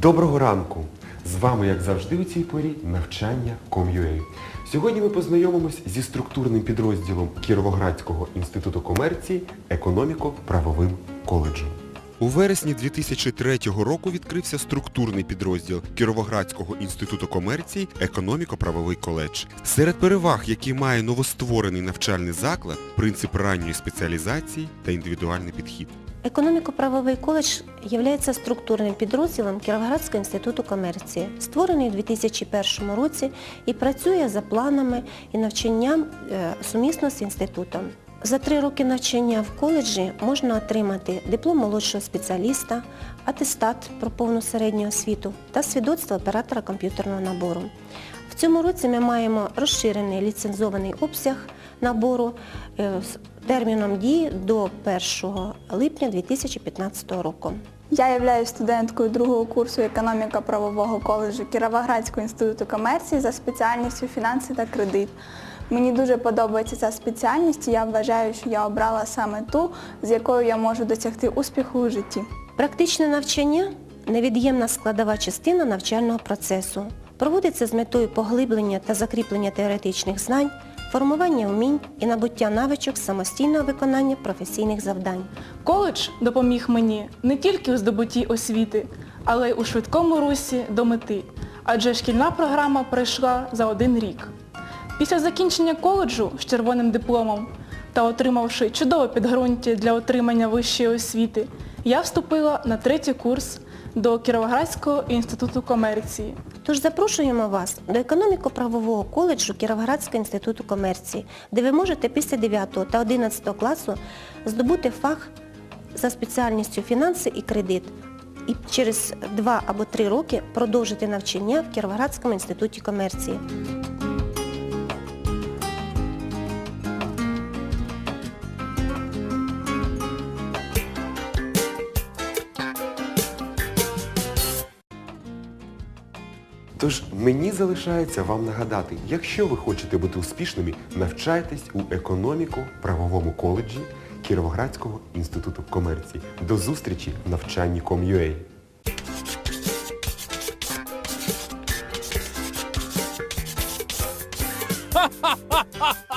Доброго ранку! З вами, як завжди, у цій порі навчання Com.ua. Сьогодні ми познайомимось зі структурним підрозділом Кіровоградського інституту комерції економіко-правовим коледжем. У вересні 2003 року відкрився структурний підрозділ Кіровоградського інституту комерції економіко-правовий коледж. Серед переваг, які має новостворений навчальний заклад, принцип ранньої спеціалізації та індивідуальний підхід. Економіко-правовий коледж є структурним підрозділом Кіровоградського інституту комерції, створений у 2001 році і працює за планами і навчанням е, сумісно з інститутом. За три роки навчання в коледжі можна отримати диплом молодшого спеціаліста, атестат про повну середню освіту та свідоцтво оператора комп'ютерного набору. В цьому році ми маємо розширений ліцензований обсяг набору е, з терміном дії до 1 липня 2015 року. Я являюсь студенткою другого курсу економіка правового коледжу Кіровоградського інституту комерції за спеціальністю фінанси та кредит. Мені дуже подобається ця спеціальність і я вважаю, що я обрала саме ту, з якою я можу досягти успіху у житті. Практичне навчання невід'ємна складова частина навчального процесу. Проводиться з метою поглиблення та закріплення теоретичних знань, формування вмінь і набуття навичок самостійного виконання професійних завдань. Коледж допоміг мені не тільки у здобутті освіти, але й у швидкому русі до мети, адже шкільна програма пройшла за один рік. Після закінчення коледжу з червоним дипломом та отримавши чудове підґрунтя для отримання вищої освіти, я вступила на третій курс до Кіровоградського інституту комерції. Тож запрошуємо вас до економіко-правового коледжу Кіровоградського інституту комерції, де ви можете після 9 та 11 класу здобути фах за спеціальністю фінанси і кредит і через 2 або 3 роки продовжити навчання в Кіровоградському інституті комерції. Тож мені залишається вам нагадати, якщо ви хочете бути успішними, навчайтесь у економіко-правовому коледжі Кіровоградського інституту комерції. До зустрічі в навчанні Com.ua. Ха-ха-ха!